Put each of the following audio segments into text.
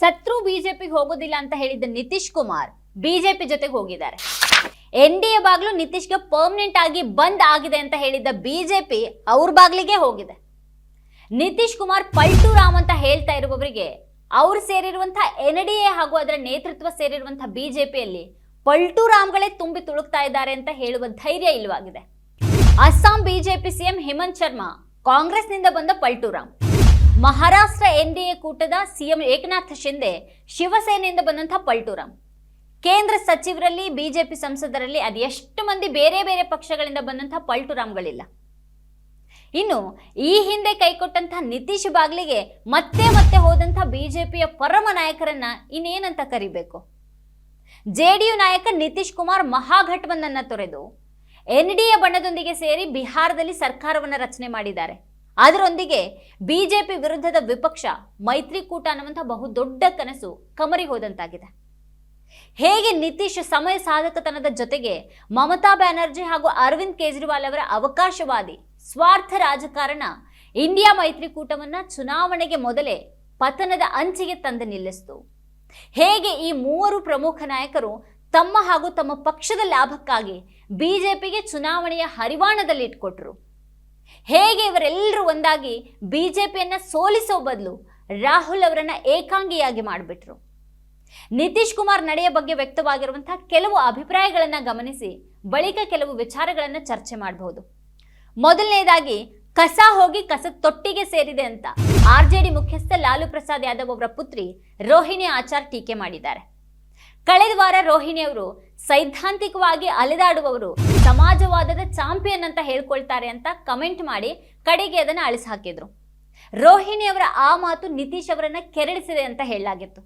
ಸತ್ರು ಬಿಜೆಪಿಗೆ ಹೋಗೋದಿಲ್ಲ ಅಂತ ಹೇಳಿದ್ದ ನಿತೀಶ್ ಕುಮಾರ್ ಬಿಜೆಪಿ ಜೊತೆಗೆ ಹೋಗಿದ್ದಾರೆ. ಎನ್ ಡಿ ಎ ಬಾಗ್ಲು ನಿತೀಶ್ಗೆ ಪರ್ಮನೆಂಟ್ ಆಗಿ ಬಂದ್ ಆಗಿದೆ ಅಂತ ಹೇಳಿದ್ದ ಬಿಜೆಪಿ ಅವ್ರ ಬಾಗ್ಲಿಗೆ ಹೋಗಿದೆ. ನಿತೀಶ್ ಕುಮಾರ್ ಪಲ್ಟು ರಾಮ್ ಅಂತ ಹೇಳ್ತಾ ಇರುವವರಿಗೆ ಅವ್ರು ಸೇರಿರುವಂತಹ ಎನ್ ಡಿ ಎ ಹಾಗೂ ಅದರ ನೇತೃತ್ವ ಸೇರಿರುವಂತಹ ಬಿಜೆಪಿಯಲ್ಲಿ ಪಲ್ಟು ರಾಮ್ಗಳೇ ತುಂಬಿ ತುಳುಕ್ತಾ ಇದ್ದಾರೆ ಅಂತ ಹೇಳುವ ಧೈರ್ಯ ಇಲ್ಲವಾಗಿದೆ. ಅಸ್ಸಾಂ ಬಿಜೆಪಿ ಸಿಎಂ ಹೇಮಂತ್ ಶರ್ಮಾ ಕಾಂಗ್ರೆಸ್ನಿಂದ ಬಂದ ಪಲ್ಟು ರಾಮ್. ಮಹಾರಾಷ್ಟ್ರ ಎನ್ ಡಿ ಎ ಕೂಟದ ಸಿಎಂ ಏಕನಾಥ್ ಶಿಂದೆ ಶಿವಸೇನೆಯಿಂದ ಬಂದಂತಹ ಪಲ್ಟುರಾಮ್ ಕೇಂದ್ರ ಸಚಿವರಲ್ಲಿ, ಬಿಜೆಪಿ ಸಂಸದರಲ್ಲಿ ಅದೆಷ್ಟು ಮಂದಿ ಬೇರೆ ಬೇರೆ ಪಕ್ಷಗಳಿಂದ ಬಂದಂತಹ ಪಲ್ಟುರಾಮ್ಗಳಿಲ್ಲ ಇನ್ನು ಈ ಹಿಂದೆ ಕೈಕೊಟ್ಟಂತಹ ನಿತೀಶ್ ಬಾಗ್ಲಿಗೆ ಮತ್ತೆ ಮತ್ತೆ ಹೋದಂತಹ ಬಿಜೆಪಿಯ ಪರಮ ನಾಯಕರನ್ನ ಇನ್ನೇನಂತ ಕರಿಬೇಕು? ಜೆಡಿಯು ನಾಯಕ ನಿತೀಶ್ ಕುಮಾರ್ ಮಹಾಗಠಬಂಧನ್ನ ತೊರೆದು ಎನ್ ಡಿ ಎ ಬಣ್ಣದೊಂದಿಗೆ ಸೇರಿ ಬಿಹಾರದಲ್ಲಿ ಸರ್ಕಾರವನ್ನು ರಚನೆ ಮಾಡಿದ್ದಾರೆ. ಅದರೊಂದಿಗೆ ಬಿಜೆಪಿ ವಿರುದ್ಧದ ವಿಪಕ್ಷ ಮೈತ್ರಿಕೂಟ ಅನ್ನುವಂಥ ಬಹುದೊಡ್ಡ ಕನಸು ಕಮರಿ ಹೋದಂತಾಗಿದೆ. ಹೇಗೆ ನಿತೀಶ್ ಸಮಯ ಸಾಧಕತನದ ಜೊತೆಗೆ ಮಮತಾ ಬ್ಯಾನರ್ಜಿ ಹಾಗೂ ಅರವಿಂದ್ ಕೇಜ್ರಿವಾಲ್ ಅವರ ಅವಕಾಶವಾದಿ ಸ್ವಾರ್ಥ ರಾಜಕಾರಣ ಇಂಡಿಯಾ ಮೈತ್ರಿಕೂಟವನ್ನ ಚುನಾವಣೆಗೆ ಮೊದಲೇ ಪತನದ ಅಂಚಿಗೆ ತಂದು ನಿಲ್ಲಿಸಿತು. ಹೇಗೆ ಈ ಮೂವರು ಪ್ರಮುಖ ನಾಯಕರು ತಮ್ಮ ಹಾಗೂ ತಮ್ಮ ಪಕ್ಷದ ಲಾಭಕ್ಕಾಗಿ ಬಿಜೆಪಿಗೆ ಚುನಾವಣೆಯ ಹರಿವಾಣದಲ್ಲಿ ಇಟ್ಕೊಟ್ರು. ಹೇಗೆ ಇವರೆಲ್ಲರೂ ಒಂದಾಗಿ ಬಿ ಜೆ ಪಿಯನ್ನು ಸೋಲಿಸೋ ಬದಲು ರಾಹುಲ್ ಅವರನ್ನ ಏಕಾಂಗಿಯಾಗಿ ಮಾಡಿಬಿಟ್ರು. ನಿತೀಶ್ ಕುಮಾರ್ ನಡೆಯ ಬಗ್ಗೆ ವ್ಯಕ್ತವಾಗಿರುವಂತಹ ಕೆಲವು ಅಭಿಪ್ರಾಯಗಳನ್ನು ಗಮನಿಸಿ ಬಳಿಕ ಕೆಲವು ವಿಚಾರಗಳನ್ನು ಚರ್ಚೆ ಮಾಡಬಹುದು. ಮೊದಲನೇದಾಗಿ, ಕಸ ಹೋಗಿ ಕಸದ ತೊಟ್ಟಿಗೆ ಸೇರಿದೆ ಅಂತ. ಆರ್ಜೆಡಿ ಮುಖ್ಯಸ್ಥ ಲಾಲು ಪ್ರಸಾದ್ ಯಾದವ್ ಅವರ ಪುತ್ರಿ ರೋಹಿಣಿ ಆಚಾರ್ ಟೀಕೆ ಮಾಡಿದ್ದಾರೆ. ಕಳೆದ ವಾರ ರೋಹಿಣಿ ಅವರು ಸೈದ್ಧಾಂತಿಕವಾಗಿ ಅಲೆದಾಡುವವರು, ಸಮಾಜವಾದದ ಚಾಂಪಿಯನ್ ಅಂತ ಹೇಳ್ಕೊಳ್ತಾರೆ ಅಂತ ಕಮೆಂಟ್ ಮಾಡಿ ಕಡೆಗೆ ಅದನ್ನು ಅಳಿಸಿ ಹಾಕಿದ್ರು ರೋಹಿಣಿ ಅವರ ಆ ಮಾತು ನಿತೀಶ್ ಅವರನ್ನ ಕೆರಳಿಸಿದೆ ಅಂತ ಹೇಳಲಾಗಿತ್ತು.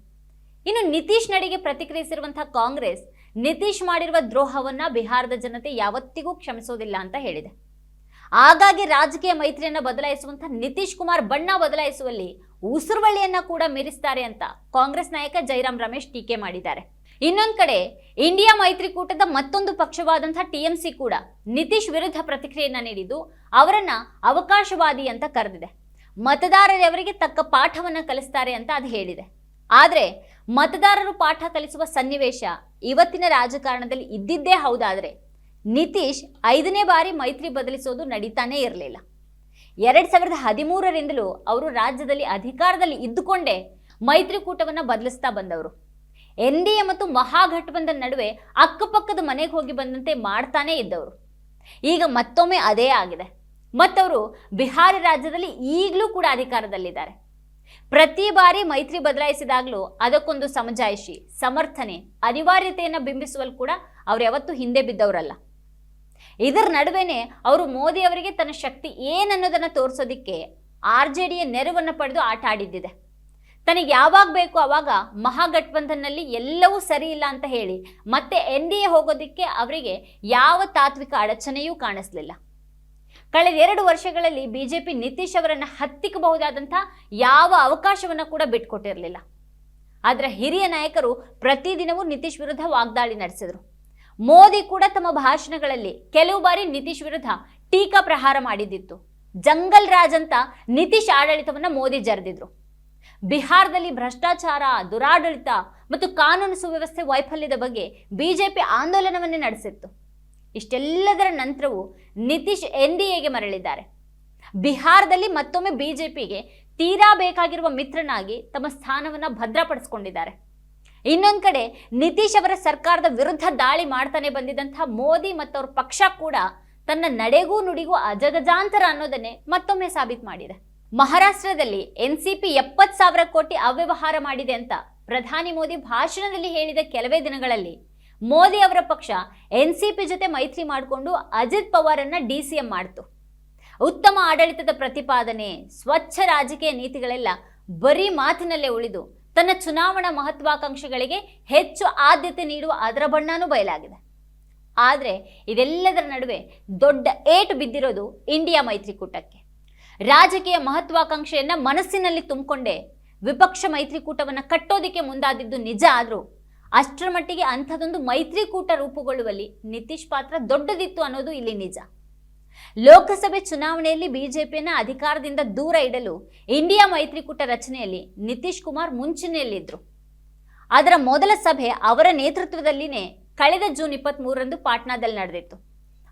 ಇನ್ನು ನಿತೀಶ್ ನಡೆಗೆ ಪ್ರತಿಕ್ರಿಯಿಸಿರುವಂತಹ ಕಾಂಗ್ರೆಸ್, ನಿತೀಶ್ ಮಾಡಿರುವ ದ್ರೋಹವನ್ನ ಬಿಹಾರದ ಜನತೆ ಯಾವತ್ತಿಗೂ ಕ್ಷಮಿಸೋದಿಲ್ಲ ಅಂತ ಹೇಳಿದೆ. ಹಾಗಾಗಿ ರಾಜಕೀಯ ಮೈತ್ರಿಯನ್ನ ಬದಲಾಯಿಸುವಂತಹ ನಿತೀಶ್ ಕುಮಾರ್ ಬಣ್ಣ ಬದಲಾಯಿಸುವಲ್ಲಿ ಉಸುರುವಳಿಯನ್ನ ಕೂಡ ಮೀರಿಸ್ತಾರೆ ಅಂತ ಕಾಂಗ್ರೆಸ್ ನಾಯಕ ಜೈರಾಮ್ ರಮೇಶ್ ಟೀಕೆ ಮಾಡಿದ್ದಾರೆ. ಇನ್ನೊಂದ್ ಕಡೆ ಇಂಡಿಯಾ ಮೈತ್ರಿಕೂಟದ ಮತ್ತೊಂದು ಪಕ್ಷವಾದಂತಹ ಟಿಎಂಸಿ ಕೂಡ ನಿತೀಶ್ ವಿರುದ್ಧ ಪ್ರತಿಕ್ರಿಯೆಯನ್ನ ನೀಡಿದ್ದು, ಅವರನ್ನ ಅವಕಾಶವಾದಿ ಅಂತ ಕರೆದಿದೆ. ಮತದಾರರವರಿಗೆ ತಕ್ಕ ಪಾಠವನ್ನ ಕಲಿಸ್ತಾರೆ ಅಂತ ಅದು ಹೇಳಿದೆ. ಆದ್ರೆ, ಮತದಾರರು ಪಾಠ ಕಲಿಸುವ ಸನ್ನಿವೇಶ ಇವತ್ತಿನ ರಾಜಕಾರಣದಲ್ಲಿ ಇದ್ದಿದ್ದೇ ಹೌದಾದ್ರೆ, ನಿತೀಶ್ ಐದನೇ ಬಾರಿ ಮೈತ್ರಿ ಬದಲಿಸೋದು ನಡೀತಾನೇ ಇರಲಿಲ್ಲ. ಎರಡ್ ಸಾವಿರದ ಹದಿಮೂರರಿಂದಲೂ ಅವರು ರಾಜ್ಯದಲ್ಲಿ ಅಧಿಕಾರದಲ್ಲಿ ಇದ್ದುಕೊಂಡೇ ಮೈತ್ರಿಕೂಟವನ್ನು ಬದಲಿಸ್ತಾ ಬಂದವರು. ಎನ್ ಡಿ ಎ ಮತ್ತು ಮಹಾಗಠಬಂಧನ್ ನಡುವೆ ಅಕ್ಕಪಕ್ಕದ ಮನೆಗೆ ಹೋಗಿ ಬಂದಂತೆ ಮಾಡ್ತಾನೇ ಇದ್ದವರು. ಈಗ ಮತ್ತೊಮ್ಮೆ ಅದೇ ಆಗಿದೆ. ಮತ್ತವರು ಬಿಹಾರ ರಾಜ್ಯದಲ್ಲಿ ಈಗಲೂ ಕೂಡ ಅಧಿಕಾರದಲ್ಲಿದ್ದಾರೆ. ಪ್ರತಿ ಬಾರಿ ಮೈತ್ರಿ ಬದಲಾಯಿಸಿದಾಗಲೂ ಅದಕ್ಕೊಂದು ಸಮಜಾಯಿಷಿ, ಸಮರ್ಥನೆ, ಅನಿವಾರ್ಯತೆಯನ್ನು ಬಿಂಬಿಸುವಲ್ಲಿ ಕೂಡ ಅವ್ರು ಯಾವತ್ತೂ ಹಿಂದೆ ಬಿದ್ದವರಲ್ಲ. ಇದರ ನಡುವೆನೇ ಅವರು ಮೋದಿ ಅವರಿಗೆ ತನ್ನ ಶಕ್ತಿ ಏನನ್ನೋದನ್ನು ತೋರಿಸೋದಿಕ್ಕೆ ಆರ್ ಜೆ ಡಿಯ ನೆರವನ್ನು ಪಡೆದು ಆಟ ಆಡಿದ್ದಿದೆ. ತನಗೆ ಯಾವಾಗ ಬೇಕು ಆವಾಗ ಮಹಾಗಠಬಂಧನ್ನಲ್ಲಿ ಎಲ್ಲವೂ ಸರಿ ಇಲ್ಲ ಅಂತ ಹೇಳಿ ಮತ್ತೆ ಎನ್ ಡಿ ಎ ಹೋಗೋದಿಕ್ಕೆ ಅವರಿಗೆ ಯಾವ ತಾತ್ವಿಕ ಅಡಚಣೆಯೂ ಕಾಣಿಸ್ಲಿಲ್ಲ. ಕಳೆದ ಎರಡು ವರ್ಷಗಳಲ್ಲಿ ಬಿಜೆಪಿ ನಿತೀಶ್ ಅವರನ್ನು ಹತ್ತಿಕ್ಕಬಹುದಾದಂಥ ಯಾವ ಅವಕಾಶವನ್ನ ಕೂಡ ಬಿಟ್ಕೊಟ್ಟಿರಲಿಲ್ಲ. ಆದರೆ ಹಿರಿಯ ನಾಯಕರು ಪ್ರತಿದಿನವೂ ನಿತೀಶ್ ವಿರುದ್ಧ ವಾಗ್ದಾಳಿ ನಡೆಸಿದರು. ಮೋದಿ ಕೂಡ ತಮ್ಮ ಭಾಷಣಗಳಲ್ಲಿ ಕೆಲವು ಬಾರಿ ನಿತೀಶ್ ವಿರುದ್ಧ ಟೀಕಾ ಪ್ರಹಾರ ಮಾಡಿದ್ದಿತ್ತು. ಜಂಗಲ್ ರಾಜ್ ಅಂತ ನಿತೀಶ್ ಆಡಳಿತವನ್ನು ಮೋದಿ ಜರೆದಿದ್ರು. ಬಿಹಾರದಲ್ಲಿ ಭ್ರಷ್ಟಾಚಾರ, ದುರಾಡಳಿತ ಮತ್ತು ಕಾನೂನು ಸುವ್ಯವಸ್ಥೆ ವೈಫಲ್ಯದ ಬಗ್ಗೆ ಬಿಜೆಪಿ ಆಂದೋಲನವನ್ನೇ ನಡೆಸಿತ್ತು. ಇಷ್ಟೆಲ್ಲದರ ನಂತರವೂ ನಿತೀಶ್ ಎನ್ ಡಿ ಎಗೆ ಮರಳಿದ್ದಾರೆ. ಬಿಹಾರದಲ್ಲಿ ಮತ್ತೊಮ್ಮೆ ಬಿಜೆಪಿಗೆ ತೀರಾ ಬೇಕಾಗಿರುವ ಮಿತ್ರನಾಗಿ ತಮ್ಮ ಸ್ಥಾನವನ್ನ ಭದ್ರಪಡಿಸಿಕೊಂಡಿದ್ದಾರೆ. ಇನ್ನೊಂದು ಕಡೆ ನಿತೀಶ್ ಅವರ ಸರ್ಕಾರದ ವಿರುದ್ಧ ದಾಳಿ ಮಾಡ್ತಾನೆ ಬಂದಿದ್ದಂಥ ಮೋದಿ ಮತ್ತು ಅವ್ರ ಪಕ್ಷ ಕೂಡ ತನ್ನ ನಡೆಗೂ ನುಡಿಗೂ ಅಜಗಜಾಂತರ ಅನ್ನೋದನ್ನೇ ಮತ್ತೊಮ್ಮೆ ಸಾಬೀತು ಮಾಡಿದೆ. ಮಹಾರಾಷ್ಟ್ರದಲ್ಲಿ ಎನ್ ಸಿ ಪಿ ಎಪ್ಪತ್ತು ಸಾವಿರ ಕೋಟಿ ಅವ್ಯವಹಾರ ಮಾಡಿದೆ ಅಂತ ಪ್ರಧಾನಿ ಮೋದಿ ಭಾಷಣದಲ್ಲಿ ಹೇಳಿದ ಕೆಲವೇ ದಿನಗಳಲ್ಲಿ ಮೋದಿ ಅವರ ಪಕ್ಷ ಎನ್ ಸಿ ಪಿ ಜೊತೆ ಮೈತ್ರಿ ಮಾಡಿಕೊಂಡು ಅಜಿತ್ ಪವಾರನ್ನ ಡಿ ಸಿ ಎಂ ಮಾಡ್ತು. ಉತ್ತಮ ಆಡಳಿತದ ಪ್ರತಿಪಾದನೆ, ಸ್ವಚ್ಛ ರಾಜಕೀಯ ನೀತಿಗಳೆಲ್ಲ ಬರೀ ಮಾತಿನಲ್ಲೇ ಉಳಿದು ತನ್ನ ಚುನಾವಣಾ ಮಹತ್ವಾಕಾಂಕ್ಷೆಗಳಿಗೆ ಹೆಚ್ಚು ಆದ್ಯತೆ ನೀಡುವ ಅದರ ಬಣ್ಣನೂ ಬಯಲಾಗಿದೆ. ಆದರೆ ಇದೆಲ್ಲದರ ನಡುವೆ ದೊಡ್ಡ ಏಟು ಬಿದ್ದಿರೋದು ಇಂಡಿಯಾ ಮೈತ್ರಿಕೂಟಕ್ಕೆ. ರಾಜಕೀಯ ಮಹತ್ವಾಕಾಂಕ್ಷೆಯನ್ನು ಮನಸ್ಸಿನಲ್ಲಿ ತುಂಬಿಕೊಂಡೆ. ವಿಪಕ್ಷ ಮೈತ್ರಿಕೂಟವನ್ನು ಕಟ್ಟೋದಕ್ಕೆ ಮುಂದಾದಿದ್ದು ನಿಜ ಆದರೂ, ಅಷ್ಟರ ಮಟ್ಟಿಗೆ ಅಂಥದೊಂದು ಮೈತ್ರಿಕೂಟ ರೂಪುಗೊಳ್ಳುವಲ್ಲಿ ನಿತೀಶ್ ಪಾತ್ರ ದೊಡ್ಡದಿತ್ತು ಅನ್ನೋದು ಇಲ್ಲಿ ನಿಜ. ಲೋಕಸಭೆ ಚುನಾವಣೆಯಲ್ಲಿ ಬಿಜೆಪಿಯನ್ನ ಅಧಿಕಾರದಿಂದ ದೂರ ಇಡಲು ಇಂಡಿಯಾ ಮೈತ್ರಿಕೂಟ ರಚನೆಯಲ್ಲಿ ನಿತೀಶ್ ಕುಮಾರ್ ಮುಂಚೂಣಿಯಲ್ಲಿದ್ದರು ಅದರ ಮೊದಲ ಸಭೆ ಅವರ ನೇತೃತ್ವದಲ್ಲಿನೇ ಕಳೆದ ಜೂನ್ ಇಪ್ಪತ್ತ್ ಮೂರರಂದು ಪಾಟ್ನಾದಲ್ಲಿ ನಡೆದಿತ್ತು.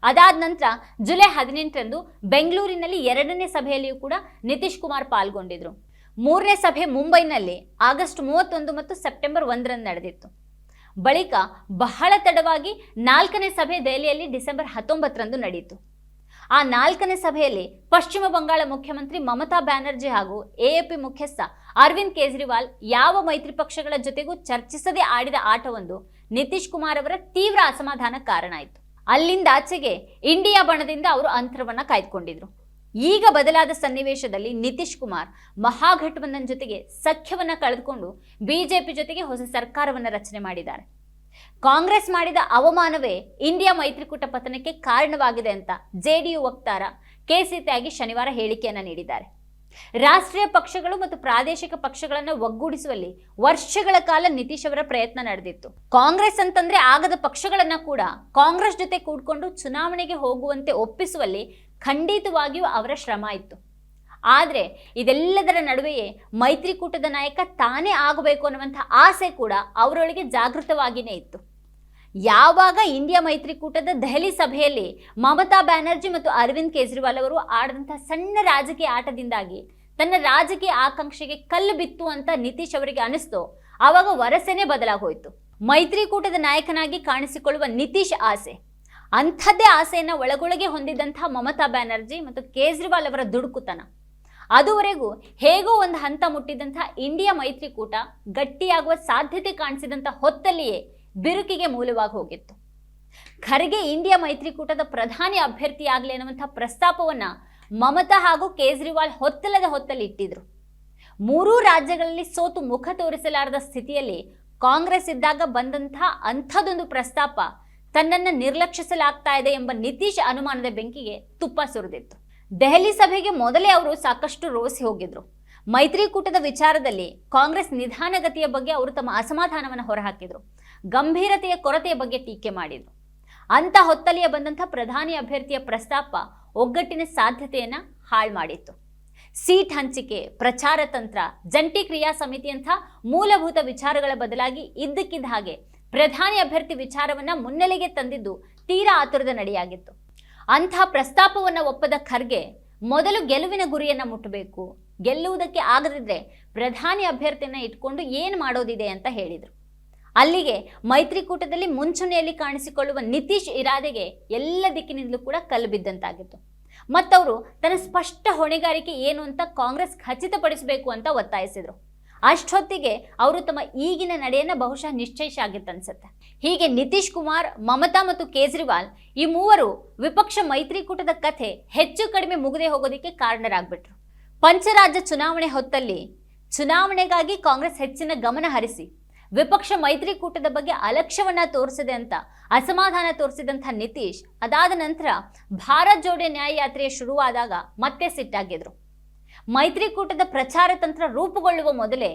ಅದಾದ ನಂತರ ಜುಲೈ ಹದಿನೆಂಟರಂದು ಬೆಂಗಳೂರಿನಲ್ಲಿ ಎರಡನೇ ಸಭೆಯಲ್ಲಿಯೂ ಕೂಡ ನಿತೀಶ್ ಕುಮಾರ್ ಪಾಲ್ಗೊಂಡಿದ್ರು. ಮೂರನೇ ಸಭೆ ಮುಂಬೈನಲ್ಲಿ ಆಗಸ್ಟ್ ಮೂವತ್ತೊಂದು ಮತ್ತು ಸೆಪ್ಟೆಂಬರ್ ಒಂದರಂದು ನಡೆದಿತ್ತು. ಬಳಿಕ ಬಹಳ ತಡವಾಗಿ ನಾಲ್ಕನೇ ಸಭೆ ದೆಹಲಿಯಲ್ಲಿ ಡಿಸೆಂಬರ್ ಹತ್ತೊಂಬತ್ತರಂದು ನಡೆಯಿತು. ಆ ನಾಲ್ಕನೇ ಸಭೆಯಲ್ಲಿ ಪಶ್ಚಿಮ ಬಂಗಾಳ ಮುಖ್ಯಮಂತ್ರಿ ಮಮತಾ ಬ್ಯಾನರ್ಜಿ ಹಾಗೂ ಎಎಪಿ ಮುಖ್ಯಸ್ಥ ಅರವಿಂದ್ ಕೇಜ್ರಿವಾಲ್ ಯಾವ ಮೈತ್ರಿ ಪಕ್ಷಗಳ ಜೊತೆಗೂ ಚರ್ಚಿಸದೇ ಆಡಿದ ಆಟವೊಂದು ನಿತೀಶ್ ಕುಮಾರ್ ಅವರ ತೀವ್ರ ಅಸಮಾಧಾನ ಕಾರಣ ಆಯಿತು. ಅಲ್ಲಿಂದ ಆಚೆಗೆ ಇಂಡಿಯಾ ಬಣದಿಂದ ಅವರು ಅಂತರವನ್ನ ಕಾಯ್ದುಕೊಂಡಿದ್ರು. ಈಗ ಬದಲಾದ ಸನ್ನಿವೇಶದಲ್ಲಿ ನಿತೀಶ್ ಕುಮಾರ್ ಮಹಾಗಠಬಂಧನ್ ಜೊತೆಗೆ ಸಖ್ಯವನ್ನ ಕಳೆದುಕೊಂಡು ಬಿಜೆಪಿ ಜೊತೆಗೆ ಹೊಸ ಸರ್ಕಾರವನ್ನ ರಚನೆ ಮಾಡಿದ್ದಾರೆ. ಕಾಂಗ್ರೆಸ್ ಮಾಡಿದ ಅವಮಾನವೇ ಇಂಡಿಯಾ ಮೈತ್ರಿಕೂಟ ಪತನಕ್ಕೆ ಕಾರಣವಾಗಿದೆ ಅಂತ ಜೆಡಿಯು ವಕ್ತಾರ ಕೆ ಸಿ ತ್ಯಾಗಿ ಶನಿವಾರ ಹೇಳಿಕೆಯನ್ನ ನೀಡಿದ್ದಾರೆ. ರಾಷ್ಟ್ರೀಯ ಪಕ್ಷಗಳು ಮತ್ತು ಪ್ರಾದೇಶಿಕ ಪಕ್ಷಗಳನ್ನು ಒಗ್ಗೂಡಿಸುವಲ್ಲಿ ವರ್ಷಗಳ ಕಾಲ ನಿತೀಶ್ ಅವರ ಪ್ರಯತ್ನ ನಡೆದಿತ್ತು. ಕಾಂಗ್ರೆಸ್ ಅಂತಂದ್ರೆ ಆಗದ ಪಕ್ಷಗಳನ್ನ ಕೂಡ ಕಾಂಗ್ರೆಸ್ ಜೊತೆ ಕೂಡ್ಕೊಂಡು ಚುನಾವಣೆಗೆ ಹೋಗುವಂತೆ ಒಪ್ಪಿಸುವಲ್ಲಿ ಖಂಡಿತವಾಗಿಯೂ ಅವರ ಶ್ರಮ ಇತ್ತು. ಆದರೆ ಇದೆಲ್ಲದರ ನಡುವೆಯೇ ಮೈತ್ರಿಕೂಟದ ನಾಯಕ ತಾನೇ ಆಗಬೇಕು ಅನ್ನುವಂಥ ಆಸೆ ಕೂಡ ಅವರೊಳಗೆ ಜಾಗೃತವಾಗಿಯೇ ಇತ್ತು. ಯಾವಾಗ ಇಂಡಿಯಾ ಮೈತ್ರಿಕೂಟದ ದೆಹಲಿ ಸಭೆಯಲ್ಲಿ ಮಮತಾ ಬ್ಯಾನರ್ಜಿ ಮತ್ತು ಅರವಿಂದ್ ಕೇಜ್ರಿವಾಲ್ ಅವರು ಆಡಿದಂಥ ಸಣ್ಣ ರಾಜಕೀಯ ಆಟದಿಂದಾಗಿ ತನ್ನ ರಾಜಕೀಯ ಆಕಾಂಕ್ಷೆಗೆ ಕಲ್ಲು ಬಿತ್ತು ಅಂತ ನಿತೀಶ್ ಅವರಿಗೆ ಅನಿಸ್ತು. ಆವಾಗ ವರಸೆನೇ ಬದಲಾಗೋಯ್ತು. ಮೈತ್ರಿಕೂಟದ ನಾಯಕನಾಗಿ ಕಾಣಿಸಿಕೊಳ್ಳುವ ನಿತೀಶ್ ಆಸೆ. ಅಂಥದ್ದೇ ಆಸೆಯನ್ನು ಒಳಗೊಳಗೆ ಹೊಂದಿದ್ದಂಥ ಮಮತಾ ಬ್ಯಾನರ್ಜಿ ಮತ್ತು ಕೇಜ್ರಿವಾಲ್ ಅವರ ದುಡುಕುತನ. ಅದುವರೆಗೂ ಹೇಗೋ ಒಂದು ಹಂತ ಮುಟ್ಟಿದಂಥ ಇಂಡಿಯಾ ಮೈತ್ರಿಕೂಟ ಗಟ್ಟಿಯಾಗುವ ಸಾಧ್ಯತೆ ಕಾಣಿಸಿದಂಥ ಹೊತ್ತಲ್ಲಿಯೇ ಬಿರುಕಿಗೆ ಮೂಲವಾಗಿ ಹೋಗಿತ್ತು. ಖರ್ಗೆ ಇಂಡಿಯಾ ಮೈತ್ರಿಕೂಟದ ಪ್ರಧಾನಿ ಅಭ್ಯರ್ಥಿಯಾಗಲಿ ಅನ್ನುವಂಥ ಪ್ರಸ್ತಾಪವನ್ನ ಮಮತಾ ಹಾಗೂ ಕೇಜ್ರಿವಾಲ್ ಹೊತ್ತಲದ ಹೊತ್ತಲ್ಲಿ ಇಟ್ಟಿದ್ರು. ಮೂರೂ ರಾಜ್ಯಗಳಲ್ಲಿ ಸೋತು ಮುಖ ತೋರಿಸಲಾರದ ಸ್ಥಿತಿಯಲ್ಲಿ ಕಾಂಗ್ರೆಸ್ ಇದ್ದಾಗ ಬಂದಂಥ ಅಂಥದೊಂದು ಪ್ರಸ್ತಾಪ ತನ್ನನ್ನು ನಿರ್ಲಕ್ಷಿಸಲಾಗ್ತಾ ಇದೆ ಎಂಬ ನಿತೀಶ್ ಅನುಮಾನದ ಬೆಂಕಿಗೆ ತುಪ್ಪ ಸುರಿದಿತ್ತು. ದೆಹಲಿ ಸಭೆಗೆ ಮೊದಲೇ ಅವರು ಸಾಕಷ್ಟು ರೋಸಿ ಹೋಗಿದ್ರು. ಮೈತ್ರಿಕೂಟದ ವಿಚಾರದಲ್ಲಿ ಕಾಂಗ್ರೆಸ್ ನಿಧಾನಗತಿಯ ಬಗ್ಗೆ ಅವರು ತಮ್ಮ ಅಸಮಾಧಾನವನ್ನು ಹೊರಹಾಕಿದರು. ಗಂಭೀರತೆಯ ಕೊರತೆಯ ಬಗ್ಗೆ ಟೀಕೆ ಮಾಡಿದ್ರು. ಅಂತ ಹೊತ್ತಲಿಯ ಬಂದಂಥ ಪ್ರಧಾನಿ ಅಭ್ಯರ್ಥಿಯ ಪ್ರಸ್ತಾಪ ಒಗ್ಗಟ್ಟಿನ ಸಾಧ್ಯತೆಯನ್ನ ಹಾಳು ಮಾಡಿತ್ತು. ಸೀಟ್ ಹಂಚಿಕೆ, ಪ್ರಚಾರ ತಂತ್ರ, ಜಂಟಿ ಕ್ರಿಯಾ ಸಮಿತಿಯಂಥ ಮೂಲಭೂತ ವಿಚಾರಗಳ ಬದಲಾಗಿ ಇದ್ದಕ್ಕಿದ್ದ ಹಾಗೆ ಪ್ರಧಾನಿ ಅಭ್ಯರ್ಥಿ ವಿಚಾರವನ್ನ ಮುನ್ನೆಲೆಗೆ ತಂದಿದ್ದು ತೀರಾ ಆತುರದ ನಡೆಯಾಗಿತ್ತು. ಅಂಥ ಪ್ರಸ್ತಾಪವನ್ನು ಒಪ್ಪದ ಖರ್ಗೆ ಮೊದಲು ಗೆಲುವಿನ ಗುರಿಯನ್ನ ಮುಟ್ಟಬೇಕು ಗೆಲ್ಲುವುದಕ್ಕೆ ಆಗದಿದ್ರೆ ಪ್ರಧಾನಿ ಅಭ್ಯರ್ಥಿಯನ್ನ ಇಟ್ಕೊಂಡು ಏನು ಮಾಡೋದಿದೆ ಅಂತ ಹೇಳಿದರು. ಅಲ್ಲಿಗೆ ಮೈತ್ರಿಕೂಟದಲ್ಲಿ ಮುಂಚೂಣಿಯಲ್ಲಿ ಕಾಣಿಸಿಕೊಳ್ಳುವ ನಿತೀಶ್ ಇರಾದೆಗೆ ಎಲ್ಲ ದಿಕ್ಕಿನಿಂದಲೂ ಕೂಡ ಕಲ್ಲು ಬಿದ್ದಂತಾಗಿತ್ತು. ಮತ್ತವರು ತನ್ನ ಸ್ಪಷ್ಟ ಹೊಣೆಗಾರಿಕೆ ಏನು ಅಂತ ಕಾಂಗ್ರೆಸ್ ಖಚಿತಪಡಿಸಬೇಕು ಅಂತ ಒತ್ತಾಯಿಸಿದರು. ಅಷ್ಟೊತ್ತಿಗೆ ಅವರು ತಮ್ಮ ಈಗಿನ ನಡೆಯನ್ನು ಬಹುಶಃ ನಿಶ್ಚಯಿಸಾಗಿತ್ತನ್ಸುತ್ತೆ ಹೀಗೆ ನಿತೀಶ್ ಕುಮಾರ್, ಮಮತಾ ಮತ್ತು ಕೇಜ್ರಿವಾಲ್ ಈ ಮೂವರು ವಿಪಕ್ಷ ಮೈತ್ರಿಕೂಟದ ಕಥೆ ಹೆಚ್ಚು ಕಡಿಮೆ ಮುಗದೆ ಹೋಗೋದಕ್ಕೆ ಕಾರಣರಾಗ್ಬಿಟ್ರು. ಪಂಚರಾಜ್ಯ ಚುನಾವಣೆ ಹೊತ್ತಲ್ಲಿ ಚುನಾವಣೆಗಾಗಿ ಕಾಂಗ್ರೆಸ್ ಹೆಚ್ಚಿನ ಗಮನ ಹರಿಸಿ, ವಿಪಕ್ಷ ಮೈತ್ರಿಕೂಟದ ಬಗ್ಗೆ ಅಲಕ್ಷ್ಯವನ್ನ ತೋರಿಸಿದೆ ಅಂತ, ಅಸಮಾಧಾನ ತೋರಿಸಿದಂಥ ನಿತೀಶ್, ಅದಾದ ನಂತರ ಭಾರತ್ ಜೋಡಿ ನ್ಯಾಯ ಯಾತ್ರೆ ಶುರುವಾದಾಗ ಮತ್ತೆ ಸಿಟ್ಟಾಗಿದ್ರು. ಮೈತ್ರಿಕೂಟದ ಪ್ರಚಾರ ತಂತ್ರ ರೂಪುಗೊಳ್ಳುವ ಮೊದಲೇ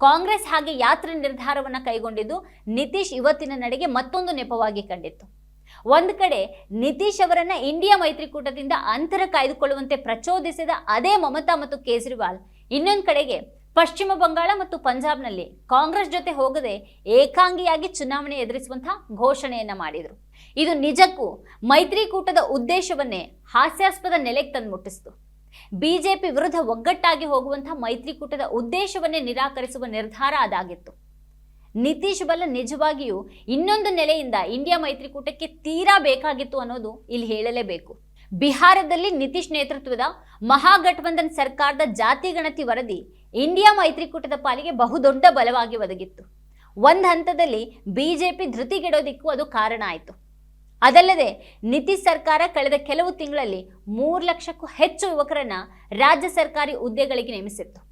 ಕಾಂಗ್ರೆಸ್ ಹಾಗೆ ಯಾತ್ರೆ ನಿರ್ಧಾರವನ್ನ ಕೈಗೊಂಡಿದ್ದು ನಿತೀಶ್ ಇವತ್ತಿನ ನಡೆಗೆ ಮತ್ತೊಂದು ನೆಪವಾಗಿ ಕಂಡಿತ್ತು. ಒಂದು ಕಡೆ ನಿತೀಶ್ ಅವರನ್ನ ಇಂಡಿಯಾ ಮೈತ್ರಿಕೂಟದಿಂದ ಅಂತರ ಕಾಯ್ದುಕೊಳ್ಳುವಂತೆ ಪ್ರಚೋದಿಸಿದ ಅದೇ ಮಮತಾ ಮತ್ತು ಕೇಜ್ರಿವಾಲ್. ಇನ್ನೊಂದು ಕಡೆಗೆ ಪಶ್ಚಿಮ ಬಂಗಾಳ ಮತ್ತು ಪಂಜಾಬ್ನಲ್ಲಿ ಕಾಂಗ್ರೆಸ್ ಜೊತೆ ಹೋಗದೆ ಏಕಾಂಗಿಯಾಗಿ ಚುನಾವಣೆ ಎದುರಿಸುವಂತಹ ಘೋಷಣೆಯನ್ನ ಮಾಡಿದರು. ಇದು ನಿಜಕ್ಕೂ ಮೈತ್ರಿಕೂಟದ ಉದ್ದೇಶವನ್ನೇ ಹಾಸ್ಯಾಸ್ಪದ ನೆಲೆಗೆ ತಂದು ಮುಟ್ಟಿಸಿತು. ಬಿಜೆಪಿ ವಿರುದ್ಧ ಒಗ್ಗಟ್ಟಾಗಿ ಹೋಗುವಂತಹ ಮೈತ್ರಿಕೂಟದ ಉದ್ದೇಶವನ್ನೇ ನಿರಾಕರಿಸುವ ನಿರ್ಧಾರ ಅದಾಗಿತ್ತು. ನಿತೀಶ್ ಬಲ ನಿಜವಾಗಿಯೂ ಇನ್ನೊಂದು ನೆಲೆಯಿಂದ ಇಂಡಿಯಾ ಮೈತ್ರಿಕೂಟಕ್ಕೆ ತೀರಾ ಬೇಕಾಗಿತ್ತು ಅನ್ನೋದು ಇಲ್ಲಿ ಹೇಳಲೇಬೇಕು. ಬಿಹಾರದಲ್ಲಿ ನಿತೀಶ್ ನೇತೃತ್ವದ ಮಹಾಗಠಬಂಧನ್ ಸರ್ಕಾರದ ಜಾತಿ ಗಣತಿ ವರದಿ ಇಂಡಿಯಾ ಮೈತ್ರಿಕೂಟದ ಪಾಲಿಗೆ ಬಹುದೊಡ್ಡ ಬಲವಾಗಿ ಒದಗಿತ್ತು. ಒಂದು ಹಂತದಲ್ಲಿ ಬಿಜೆಪಿ ಧೃತಿಗೆಡೋದಿಕ್ಕೂ ಅದು ಕಾರಣ ಆಯಿತು. ಅದಲ್ಲದೆ ನಿತೀಶ್ ಸರ್ಕಾರ ಕಳೆದ ಕೆಲವು ತಿಂಗಳಲ್ಲಿ ಮೂರು ಲಕ್ಷಕ್ಕೂ ಹೆಚ್ಚು ಯುವಕರನ್ನ ರಾಜ್ಯ ಸರ್ಕಾರಿ ಹುದ್ದೆಗಳಿಗೆ ನೇಮಿಸಿತ್ತು.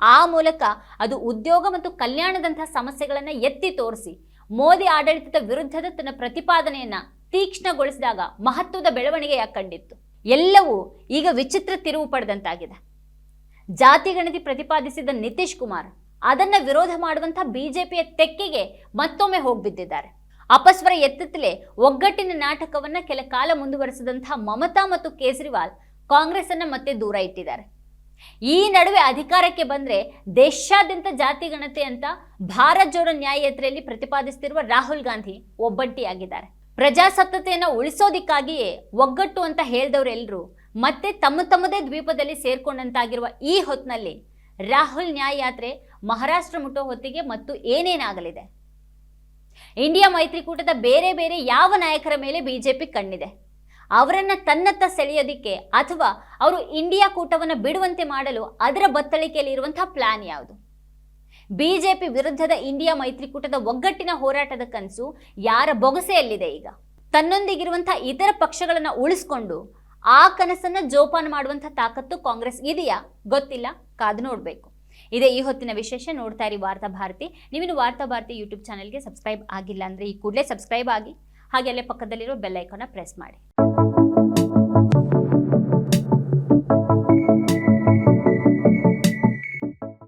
ಆ ಮೂಲಕ ಅದು ಉದ್ಯೋಗ ಮತ್ತು ಕಲ್ಯಾಣದಂತಹ ಸಮಸ್ಯೆಗಳನ್ನು ಎತ್ತಿ ತೋರಿಸಿ ಮೋದಿ ಆಡಳಿತದ ವಿರುದ್ಧದ ತನ್ನ ಪ್ರತಿಪಾದನೆಯನ್ನು ತೀಕ್ಷ್ಣಗೊಳಿಸಿದಾಗ ಮಹತ್ವದ ಬೆಳವಣಿಗೆಯ ಕಂಡಿತ್ತು. ಎಲ್ಲವೂ ಈಗ ವಿಚಿತ್ರ ತಿರುವು ಪಡೆದಂತಾಗಿದೆ. ಜಾತಿ ಗಣತಿ ಪ್ರತಿಪಾದಿಸಿದ ನಿತೀಶ್ ಕುಮಾರ್ ಅದನ್ನ ವಿರೋಧ ಮಾಡುವಂತಹ ಬಿಜೆಪಿಯ ತೆಕ್ಕೆಗೆ ಮತ್ತೊಮ್ಮೆ ಹೋಗ್ಬಿದ್ದಿದ್ದಾರೆ. ಅಪಸ್ವರ ಎತ್ತಲೇ ಒಗ್ಗಟ್ಟಿನ ನಾಟಕವನ್ನ ಕೆಲ ಕಾಲ ಮುಂದುವರೆಸಿದಂಥ ಮಮತಾ ಮತ್ತು ಕೇಜ್ರಿವಾಲ್ ಕಾಂಗ್ರೆಸ್ ಅನ್ನ ಮತ್ತೆ ದೂರ ಇಟ್ಟಿದ್ದಾರೆ. ಈ ನಡುವೆ ಅಧಿಕಾರಕ್ಕೆ ಬಂದ್ರೆ ದೇಶಾದ್ಯಂತ ಜಾತಿ ಗಣತಿ ಅಂತ ಭಾರತ್ ಜೋಡೋ ನ್ಯಾಯಯಾತ್ರೆಯಲ್ಲಿ ಪ್ರತಿಪಾದಿಸುತ್ತಿರುವ ರಾಹುಲ್ ಗಾಂಧಿ ಒಬ್ಬಂಟಿಯಾಗಿದ್ದಾರೆ. ಪ್ರಜಾಸತ್ತತೆಯನ್ನು ಉಳಿಸೋದಿಕ್ಕಾಗಿಯೇ ಒಗ್ಗಟ್ಟು ಅಂತ ಹೇಳಿದವರೆಲ್ಲರೂ ಮತ್ತೆ ತಮ್ಮ ತಮ್ಮದೇ ದ್ವೀಪದಲ್ಲಿ ಸೇರ್ಕೊಂಡಂತಾಗಿರುವ ಈ ಹೊತ್ತಿನಲ್ಲಿ ರಾಹುಲ್ ನ್ಯಾಯ ಯಾತ್ರೆ ಮಹಾರಾಷ್ಟ್ರ ಮುಟ್ಟೋ ಹೊತ್ತಿಗೆ ಮತ್ತು ಏನೇನಾಗಲಿದೆ? ಇಂಡಿಯಾ ಮೈತ್ರಿಕೂಟದ ಬೇರೆ ಬೇರೆ ಯಾವ ನಾಯಕರ ಮೇಲೆ ಬಿಜೆಪಿ ಕಣ್ಣಿದೆ? ಅವರನ್ನ ತನ್ನತ್ತ ಸೆಳೆಯೋದಿಕ್ಕೆ ಅಥವಾ ಅವರು ಇಂಡಿಯಾ ಕೂಟವನ್ನು ಬಿಡುವಂತೆ ಮಾಡಲು ಅದರ ಬತ್ತಳಿಕೆಯಲ್ಲಿ ಇರುವಂತಹ ಪ್ಲಾನ್ ಯಾವುದು ಬಿಜೆಪಿ ವಿರುದ್ಧದ ಇಂಡಿಯಾ ಮೈತ್ರಿಕೂಟದ ಒಗ್ಗಟ್ಟಿನ ಹೋರಾಟದ ಕನಸು ಯಾರ ಬೊಗಸೆಯಲ್ಲಿದೆ ಈಗ? ತನ್ನೊಂದಿಗಿರುವಂತಹ ಇತರ ಪಕ್ಷಗಳನ್ನ ಉಳಿಸ್ಕೊಂಡು ಆ ಕನಸನ್ನ ಜೋಪಾನ ಮಾಡುವಂತಹ ತಾಕತ್ತು ಕಾಂಗ್ರೆಸ್ ಇದೆಯಾ? ಗೊತ್ತಿಲ್ಲ? ಕಾದು ನೋಡಬೇಕು. ಇದೇ ಈ ಹೊತ್ತಿನ ವಿಶೇಷ ನೋಡ್ತಾ ಇರಿ ವಾರ್ತಾ ಭಾರತಿ. ನೀವಿನ್ನು ವಾರ್ತಾ ಭಾರತಿ ಯೂಟ್ಯೂಬ್ ಚಾನೆಲ್ಗೆ ಸಬ್ಸ್ಕ್ರೈಬ್ ಆಗಿಲ್ಲ ಅಂದ್ರೆ ಈ ಕೂಡಲೇ ಸಬ್ಸ್ಕ್ರೈಬ್ ಆಗಿ ಹಾಗೆ ಅಲ್ಲೇ ಪಕ್ಕದಲ್ಲಿರೋ ಬೆಲ್ ಐಕಾನ್ನ ಪ್ರೆಸ್ ಮಾಡಿ.